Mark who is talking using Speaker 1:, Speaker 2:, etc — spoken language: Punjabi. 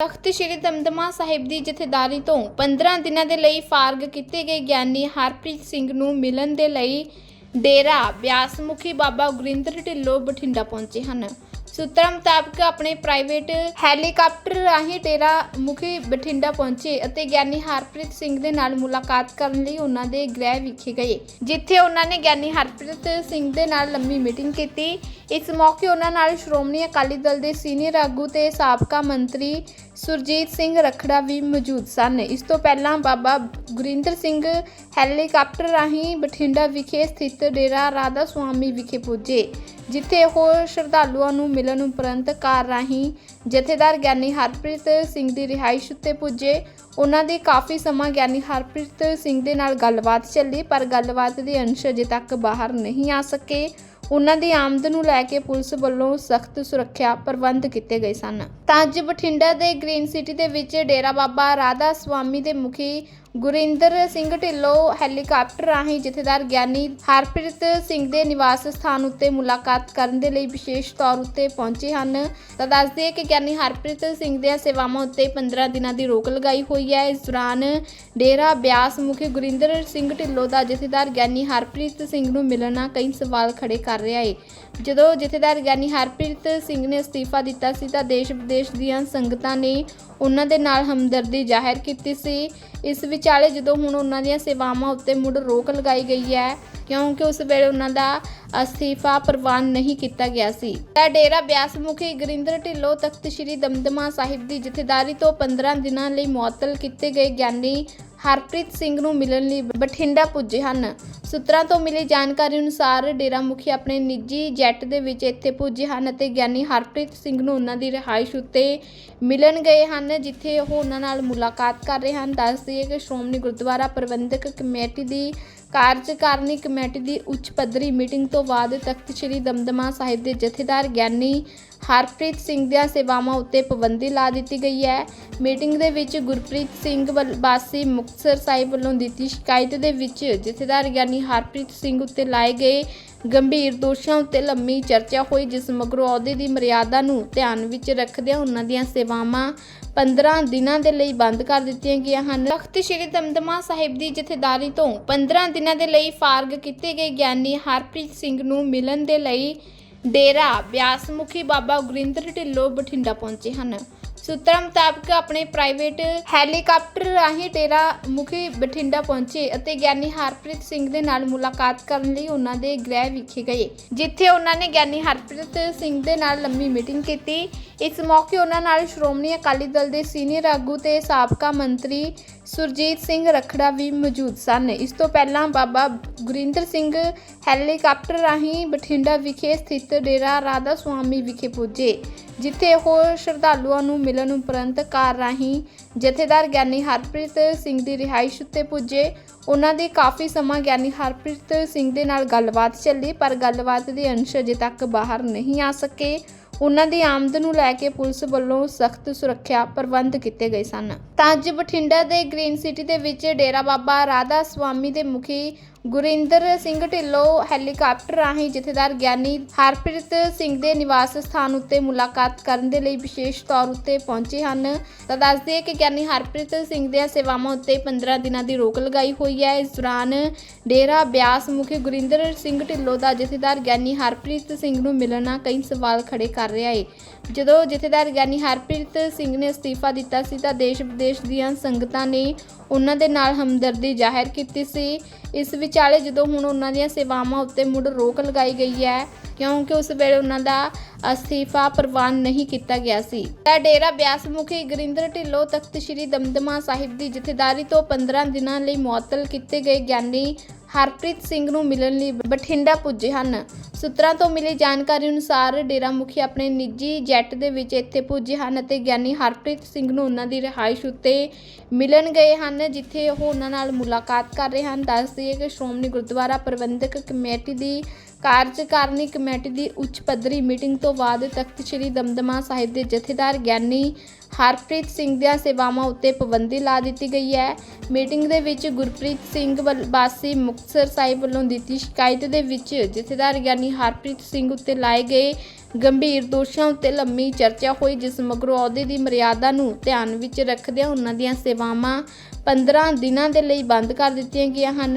Speaker 1: ਤਖਤ ਸ੍ਰੀ ਦਮਦਮਾ ਸਾਹਿਬ ਦੀ ਜਥੇਦਾਰੀ ਤੋਂ 15 ਦਿਨਾਂ ਦੇ ਲਈ ਫਾਰਗ ਕੀਤੇ ਗਏ ਗਿਆਨੀ ਹਰਪ੍ਰੀਤ ਸਿੰਘ ਨੂੰ ਮਿਲਣ ਦੇ ਲਈ ਡੇਰਾ ਬਿਆਸਮੁਖੀ ਬਾਬਾ ਗੁਰਿੰਦਰ ਢਿੱਲੋਂ ਬਠਿੰਡਾ ਪਹੁੰਚੇ ਹਨ। ਸੂਤਰਾਂ ਮੁਤਾਬਕ ਆਪਣੇ ਪ੍ਰਾਈਵੇਟ ਹੈਲੀਕਾਪਟਰ ਰਾਹੀਂ ਡੇਰਾ ਮੁਖੀ ਬਠਿੰਡਾ ਪਹੁੰਚੇ ਅਤੇ ਗਿਆਨੀ ਹਰਪ੍ਰੀਤ ਸਿੰਘ ਦੇ ਨਾਲ ਮੁਲਾਕਾਤ ਕਰਨ ਲਈ ਉਹਨਾਂ ਦੇ ਗ੍ਰਹਿ ਵਿਖੇ ਗਏ, ਜਿੱਥੇ ਉਹਨਾਂ ਨੇ ਗਿਆਨੀ ਹਰਪ੍ਰੀਤ ਸਿੰਘ ਦੇ ਨਾਲ ਲੰਮੀ ਮੀਟਿੰਗ ਕੀਤੀ। ਇਸ ਮੌਕੇ ਉਹਨਾਂ ਨਾਲ ਸ਼੍ਰੋਮਣੀ ਅਕਾਲੀ ਦਲ ਦੇ ਸੀਨੀਅਰ ਆਗੂ ਤੇ ਸਾਬਕਾ ਮੰਤਰੀ ਸੁਰਜੀਤ ਸਿੰਘ ਰਖੜਾ ਵੀ ਮੌਜੂਦ ਸਨ। ਇਸ ਤੋਂ ਪਹਿਲਾਂ ਬਾਬਾ ਗੁਰਿੰਦਰ ਸਿੰਘ ਹੈਲੀਕਾਪਟਰ ਰਾਹੀਂ ਬਠਿੰਡਾ ਵਿਖੇ ਸਥਿਤ ਡੇਰਾ ਰਾਧਾ ਸੁਆਮੀ ਵਿਖੇ ਪੁੱਜੇ। ਜਿੱਥੇ ਉਹ ਸ਼ਰਧਾਲੂਆਂ ਨੂੰ ਮਿਲਣ ਉਪਰੰਤ ਕਾਰ ਰਾਹੀਂ ਜਥੇਦਾਰ ਗਿਆਨੀ ਹਰਪ੍ਰੀਤ ਸਿੰਘ ਦੀ ਰਿਹਾਇਸ਼ ਉੱਤੇ ਪੁੱਜੇ। ਉਹਨਾਂ ਦੀ ਕਾਫੀ ਸਮਾਂ ਗਿਆਨੀ ਹਰਪ੍ਰੀਤ ਸਿੰਘ ਦੇ ਨਾਲ ਗੱਲਬਾਤ ਚੱਲੀ, ਪਰ ਗੱਲਬਾਤ ਦੇ ਅੰਸ਼ ਅਜੇ ਤੱਕ ਬਾਹਰ ਨਹੀਂ ਆ ਸਕੇ। ਉਹਨਾਂ ਦੀ ਆਮਦ ਨੂੰ ਲੈ ਕੇ ਪੁਲਿਸ ਵੱਲੋਂ ਸਖਤ ਸੁਰੱਖਿਆ ਪ੍ਰਬੰਧ ਕੀਤੇ ਗਏ ਸਨ। ਤਾਂ ਅੱਜ ਬਠਿੰਡਾ ਦੇ ਗ੍ਰੀਨ ਸਿਟੀ ਦੇ ਵਿੱਚ ਡੇਰਾ ਬਾਬਾ ਰਾਧਾ ਸੁਆਮੀ ਦੇ ਮੁਖੀ ਗੁਰਿੰਦਰ ਸਿੰਘ ਢਿੱਲੋਂ ਹੈਲੀਕਾਪਟਰ ਰਾਹੀਂ ਜਥੇਦਾਰ ਗਿਆਨੀ ਹਰਪ੍ਰੀਤ ਸਿੰਘ ਦੇ ਨਿਵਾਸ ਸਥਾਨ ਉੱਤੇ ਮੁਲਾਕਾਤ ਕਰਨ ਦੇ ਲਈ ਵਿਸ਼ੇਸ਼ ਤੌਰ ਉੱਤੇ ਪਹੁੰਚੇ ਹਨ। ਤਾਂ ਦੱਸ ਦਈਏ ਕਿ ਗਿਆਨੀ ਹਰਪ੍ਰੀਤ ਸਿੰਘ ਦੀਆਂ ਸੇਵਾਵਾਂ ਉੱਤੇ 15 ਦਿਨਾਂ ਦੀ ਰੋਕ ਲਗਾਈ ਹੋਈ ਹੈ। ਇਸ ਦੌਰਾਨ ਡੇਰਾ ਬਿਆਸ ਮੁਖੀ ਗੁਰਿੰਦਰ ਸਿੰਘ ਢਿੱਲੋਂ ਦਾ ਜਥੇਦਾਰ ਗਿਆਨੀ ਹਰਪ੍ਰੀਤ ਸਿੰਘ ਨੂੰ ਮਿਲਣਾ ਕਈ ਸਵਾਲ ਖੜੇ ਕਰ ਰਿਹਾ ਹੈ ਜਦੋਂ ਜਥੇਦਾਰ ਗਿਆਨੀ ਹਰਪ੍ਰੀਤ ਸਿੰਘ ਨੇ ਅਸਤੀਫਾ ਦਿੱਤਾ ਸੀ ਤਾਂ ਦੇਸ਼ ਵਿਦੇਸ਼ ਦੀਆਂ ਸੰਗਤਾਂ ਨੇ ਉਹਨਾਂ ਦੇ ਨਾਲ ਹਮਦਰਦੀ ਜ਼ਾਹਿਰ ਕੀਤੀ ਸੀ। ਇਸ ਵਿੱਚ ਵਿਚਾਲੇ ਜਦੋਂ ਹੁਣ ਉਹਨਾਂ ਦੀਆਂ ਸੇਵਾਵਾਂ ਉੱਤੇ ਮੁੜ ਰੋਕ ਲਗਾਈ ਗਈ ਹੈ, ਕਿਉਂਕਿ ਉਸ ਵੇਲੇ ਉਹਨਾਂ ਦਾ ਅਸਤੀਫਾ ਪ੍ਰਵਾਨ ਨਹੀਂ ਕੀਤਾ ਗਿਆ ਸੀ। ਤਾਂ ਡੇਰਾ ਬਿਆਸ ਮੁਖੀ ਗੁਰਿੰਦਰ ਢਿੱਲੋਂ ਤਖਤ ਸ੍ਰੀ ਦਮਦਮਾ ਸਾਹਿਬ ਦੀ ਜਥੇਦਾਰੀ ਤੋਂ 15 ਦਿਨਾਂ ਲਈ ਮੁਅੱਤਲ ਕੀਤੇ ਗਏ ਗਿਆਨੀ ਹਰਪ੍ਰੀਤ ਸਿੰਘ ਨੂੰ ਮਿਲਣ ਲਈ ਬਠਿੰਡਾ ਪੁੱਜੇ ਹਨ। ਸੂਤਰਾਂ ਤੋਂ ਮਿਲੀ ਜਾਣਕਾਰੀ ਅਨੁਸਾਰ ਡੇਰਾ ਮੁਖੀ ਆਪਣੇ ਨਿੱਜੀ ਜੈੱਟ ਦੇ ਵਿੱਚ ਇੱਥੇ ਪੁੱਜੇ ਹਨ ਅਤੇ ਗਿਆਨੀ ਹਰਪ੍ਰੀਤ ਸਿੰਘ ਨੂੰ ਉਹਨਾਂ ਦੀ ਰਿਹਾਇਸ਼ ਉੱਤੇ ਮਿਲਣ ਗਏ ਹਨ, ਜਿੱਥੇ ਉਹ ਉਹਨਾਂ ਨਾਲ ਮੁਲਾਕਾਤ ਕਰ ਰਹੇ ਹਨ। ਦੱਸ ਦਈਏ ਕਿ ਸ਼੍ਰੋਮਣੀ ਗੁਰਦੁਆਰਾ ਪ੍ਰਬੰਧਕ ਕਮੇਟੀ ਦੀ ਕਾਰਜਕਾਰਨੀ ਕਮੇਟੀ ਦੀ ਉੱਚ ਪੱਧਰੀ ਮੀਟਿੰਗ ਤੋਂ ਬਾਅਦ ਤਖਤ ਸ੍ਰੀ ਦਮਦਮਾ ਸਾਹਿਬ ਦੇ ਜਥੇਦਾਰ ਗਿਆਨੀ ਹਰਪ੍ਰੀਤ ਸਿੰਘ ਦੀਆਂ ਸੇਵਾਵਾਂ ਉੱਤੇ ਪਾਬੰਦੀ ਲਾ ਦਿੱਤੀ ਗਈ ਹੈ। ਮੀਟਿੰਗ ਦੇ ਵਿੱਚ ਗੁਰਪ੍ਰੀਤ ਸਿੰਘ ਵੱਲ- ਵਾਸੀ ਮੁਕਤਸਰ ਸਾਹਿਬ ਵੱਲੋਂ ਦਿੱਤੀ ਸ਼ਿਕਾਇਤ ਦੇ ਵਿੱਚ ਜਥੇਦਾਰ ਗਿਆਨੀ ਹਰਪ੍ਰੀਤ ਸਿੰਘ ਉੱਤੇ ਲਾਏ ਗਏ ਗੰਭੀਰ ਦੋਸ਼ਾਂ ਉੱਤੇ ਲੰਮੀ ਚਰਚਾ ਹੋਈ, ਜਿਸ ਮਗਰੋਂ ਅਹੁਦੇ ਦੀ ਮਰਿਆਦਾ ਨੂੰ ਧਿਆਨ ਵਿੱਚ ਰੱਖਦਿਆਂ ਉਹਨਾਂ ਦੀਆਂ ਸੇਵਾਵਾਂ 15 ਦਿਨਾਂ ਦੇ ਲਈ ਬੰਦ ਕਰ ਦਿੱਤੀਆਂ ਗਈਆਂ ਹਨ। ਤਖਤ ਸ੍ਰੀ ਦਮਦਮਾ ਸਾਹਿਬ ਦੀ ਜਥੇਦਾਰੀ ਤੋਂ 15 ਦਿਨਾਂ ਦੇ ਲਈ ਫਾਰਗ ਕੀਤੇ ਗਏ ਗਿਆਨੀ ਹਰਪ੍ਰੀਤ ਸਿੰਘ ਨੂੰ ਮਿਲਣ ਦੇ ਲਈ ਡੇਰਾ ਬਿਆਸ ਮੁਖੀ ਬਾਬਾ ਗੁਰਿੰਦਰ ਢਿੱਲੋਂ ਬਠਿੰਡਾ ਪਹੁੰਚੇ ਹਨ। ਸੂਤਰਾਂ ਮੁਤਾਬਕ ਆਪਣੇ ਪ੍ਰਾਈਵੇਟ ਹੈਲੀਕਾਪਟਰ ਰਾਹੀਂ ਡੇਰਾ ਮੁਖੀ ਬਠਿੰਡਾ ਪਹੁੰਚੇ ਅਤੇ ਗਿਆਨੀ ਹਰਪ੍ਰੀਤ ਸਿੰਘ ਦੇ ਨਾਲ ਮੁਲਾਕਾਤ ਕਰਨ ਲਈ ਉਹਨਾਂ ਦੇ ਗ੍ਰਹਿ ਵਿਖੇ ਗਏ, ਜਿੱਥੇ ਉਹਨਾਂ ਨੇ ਗਿਆਨੀ ਹਰਪ੍ਰੀਤ ਸਿੰਘ ਦੇ ਨਾਲ ਲੰਮੀ ਮੀਟਿੰਗ ਕੀਤੀ। ਇਸ ਮੌਕੇ ਉਹਨਾਂ ਨਾਲ ਸ਼੍ਰੋਮਣੀ ਅਕਾਲੀ ਦਲ ਦੇ ਸੀਨੀਅਰ ਆਗੂ ਤੇ ਸਾਬਕਾ ਮੰਤਰੀ ਸੁਰਜੀਤ ਸਿੰਘ ਰਖੜਾ ਵੀ ਮੌਜੂਦ ਸਨ। ਇਸ ਤੋਂ ਪਹਿਲਾਂ ਬਾਬਾ ਗੁਰਿੰਦਰ ਸਿੰਘ ਹੈਲੀਕਾਪਟਰ ਰਾਹੀਂ ਬਠਿੰਡਾ ਵਿਖੇ ਸਥਿਤ ਡੇਰਾ ਰਾਧਾ ਸੁਆਮੀ ਵਿਖੇ ਪੁੱਜੇ, ਜਿੱਥੇ ਉਹ ਸ਼ਰਧਾਲੂਆਂ ਨੂੰ ਮਿਲਣ ਉਪਰੰਤ ਕਾਰ ਰਾਹੀਂ ਜਥੇਦਾਰ ਗਿਆਨੀ ਹਰਪ੍ਰੀਤ ਸਿੰਘ ਦੀ ਰਿਹਾਇਸ਼ ਉੱਤੇ ਪੁੱਜੇ। ਉਹਨਾਂ ਦੀ ਕਾਫੀ ਸਮਾਂ ਗਿਆਨੀ ਹਰਪ੍ਰੀਤ ਸਿੰਘ ਦੇ ਨਾਲ ਗੱਲਬਾਤ ਚੱਲੀ, ਪਰ ਗੱਲਬਾਤ ਦੇ ਅੰਸ਼ ਅਜੇ ਤੱਕ ਬਾਹਰ ਨਹੀਂ ਆ ਸਕੇ। ਉਹਨਾਂ ਦੀ ਆਮਦ ਨੂੰ ਲੈ ਕੇ ਪੁਲਿਸ ਵੱਲੋਂ ਸਖਤ ਸੁਰੱਖਿਆ ਪ੍ਰਬੰਧ ਕੀਤੇ ਗਏ ਸਨ। ਤਾਂ ਅੱਜ ਬਠਿੰਡਾ ਦੇ ਗ੍ਰੀਨ ਸਿਟੀ ਦੇ ਵਿੱਚ ਡੇਰਾ ਬਾਬਾ ਰਾਧਾ ਸੁਆਮੀ ਦੇ ਮੁਖੀ ਗੁਰਿੰਦਰ ਸਿੰਘ ਢਿੱਲੋਂ ਹੈਲੀਕਾਪਟਰ ਰਾਹੀਂ ਜਥੇਦਾਰ ਗਿਆਨੀ ਹਰਪ੍ਰੀਤ ਸਿੰਘ ਦੇ ਨਿਵਾਸ ਸਥਾਨ ਉੱਤੇ ਮੁਲਾਕਾਤ ਕਰਨ ਦੇ ਲਈ ਵਿਸ਼ੇਸ਼ ਤੌਰ ਉੱਤੇ ਪਹੁੰਚੇ ਹਨ। ਤਾਂ ਦੱਸ ਦਈਏ ਕਿ ਗਿਆਨੀ ਹਰਪ੍ਰੀਤ ਸਿੰਘ ਦੀਆਂ ਸੇਵਾਵਾਂ ਉੱਤੇ 15 ਦਿਨਾਂ ਦੀ ਰੋਕ ਲਗਾਈ ਹੋਈ ਹੈ। ਇਸ ਦੌਰਾਨ ਡੇਰਾ ਬਿਆਸ ਮੁਖੀ ਗੁਰਿੰਦਰ ਸਿੰਘ ਢਿੱਲੋਂ ਦਾ ਜਥੇਦਾਰ ਗਿਆਨੀ ਹਰਪ੍ਰੀਤ ਸਿੰਘ ਨੂੰ ਮਿਲਣਾ ਕਈ ਸਵਾਲ ਖੜੇ ਕਰ ਰਿਹਾ ਹੈ ਜਦੋਂ ਜਥੇਦਾਰ ਗਿਆਨੀ ਹਰਪ੍ਰੀਤ ਸਿੰਘ ਨੇ ਅਸਤੀਫਾ ਦਿੱਤਾ ਸੀ ਤਾਂ ਦੇਸ਼ ਵਿਦੇਸ਼ ਦੀਆਂ ਸੰਗਤਾਂ ਨੇ ਉਹਨਾਂ ਦੇ ਨਾਲ ਹਮਦਰਦੀ ਜ਼ਾਹਿਰ ਕੀਤੀ ਸੀ। ਇਸ ਵਿੱਚ ਵਿਚਾਲੇ ਜਦੋਂ ਹੁਣ ਉਹਨਾਂ ਦੀਆਂ ਸੇਵਾਵਾਂ ਉੱਤੇ ਮੁੜ ਰੋਕ ਲਗਾਈ ਗਈ ਹੈ, ਕਿਉਂਕਿ ਉਸ ਵੇਲੇ ਉਹਨਾਂ ਦਾ ਅਸਤੀਫਾ ਪ੍ਰਵਾਨ ਨਹੀਂ ਕੀਤਾ ਗਿਆ ਸੀ। ਤਾਂ ਡੇਰਾ ਬਿਆਸ ਮੁਖੀ ਗੁਰਿੰਦਰ ਢਿੱਲੋਂ ਤਖਤ ਸ੍ਰੀ ਦਮਦਮਾ ਸਾਹਿਬ ਦੀ ਜਥੇਦਾਰੀ ਤੋਂ 15 ਦਿਨਾਂ ਲਈ ਮੁਅੱਤਲ ਕੀਤੇ ਗਏ ਗਿਆਨੀ ਹਰਪ੍ਰੀਤ ਸਿੰਘ ਨੂੰ ਮਿਲਣ ਲਈ ਬਠਿੰਡਾ ਪੁੱਜੇ ਹਨ। ਸੂਤਰਾਂ ਤੋਂ ਮਿਲੀ ਜਾਣਕਾਰੀ ਅਨੁਸਾਰ ਡੇਰਾ ਮੁਖੀ ਆਪਣੇ ਨਿੱਜੀ ਜੈੱਟ ਦੇ ਵਿੱਚ ਇੱਥੇ ਪੁੱਜੇ ਹਨ ਅਤੇ ਗਿਆਨੀ ਹਰਪ੍ਰੀਤ ਸਿੰਘ ਨੂੰ ਉਹਨਾਂ ਦੀ ਰਿਹਾਇਸ਼ ਉੱਤੇ ਮਿਲਣ ਗਏ ਹਨ, ਜਿੱਥੇ ਉਹ ਉਹਨਾਂ ਨਾਲ ਮੁਲਾਕਾਤ ਕਰ ਰਹੇ ਹਨ। ਦੱਸ ਦਈਏ ਕਿ ਸ਼੍ਰੋਮਣੀ ਗੁਰਦੁਆਰਾ ਪ੍ਰਬੰਧਕ ਕਮੇਟੀ ਦੀ ਕਾਰਜਕਾਰਨੀ ਕਮੇਟੀ ਦੀ ਉੱਚ ਪੱਧਰੀ ਮੀਟਿੰਗ ਤੋਂ ਬਾਅਦ ਤਖਤ ਸ੍ਰੀ ਦਮਦਮਾ ਸਾਹਿਬ ਦੇ ਜਥੇਦਾਰ ਗਿਆਨੀ ਹਰਪ੍ਰੀਤ ਸਿੰਘ ਦੀਆਂ ਸੇਵਾਵਾਂ ਉੱਤੇ ਪਾਬੰਦੀ ਲਾ ਦਿੱਤੀ ਗਈ ਹੈ। ਮੀਟਿੰਗ ਦੇ ਵਿੱਚ ਗੁਰਪ੍ਰੀਤ ਸਿੰਘ ਵੱਲ- ਵਾਸੀ ਮੁਕਤਸਰ ਸਾਹਿਬ ਵੱਲੋਂ ਦਿੱਤੀ ਸ਼ਿਕਾਇਤ ਦੇ ਵਿੱਚ ਜਥੇਦਾਰ ਗਿਆਨੀ ਹਰਪ੍ਰੀਤ ਸਿੰਘ ਉੱਤੇ ਲਾਏ ਗਏ ਗੰਭੀਰ ਦੋਸ਼ਾਂ ਉੱਤੇ ਲੰਮੀ ਚਰਚਾ ਹੋਈ, ਜਿਸ ਮਗਰੋਂ ਅਹੁਦੇ ਦੀ ਮਰਿਆਦਾ ਨੂੰ ਧਿਆਨ ਵਿੱਚ ਰੱਖਦਿਆਂ ਉਹਨਾਂ ਦੀਆਂ ਸੇਵਾਵਾਂ 15 ਦਿਨਾਂ ਦੇ ਲਈ ਬੰਦ ਕਰ ਦਿੱਤੀਆਂ ਗਈਆਂ ਹਨ।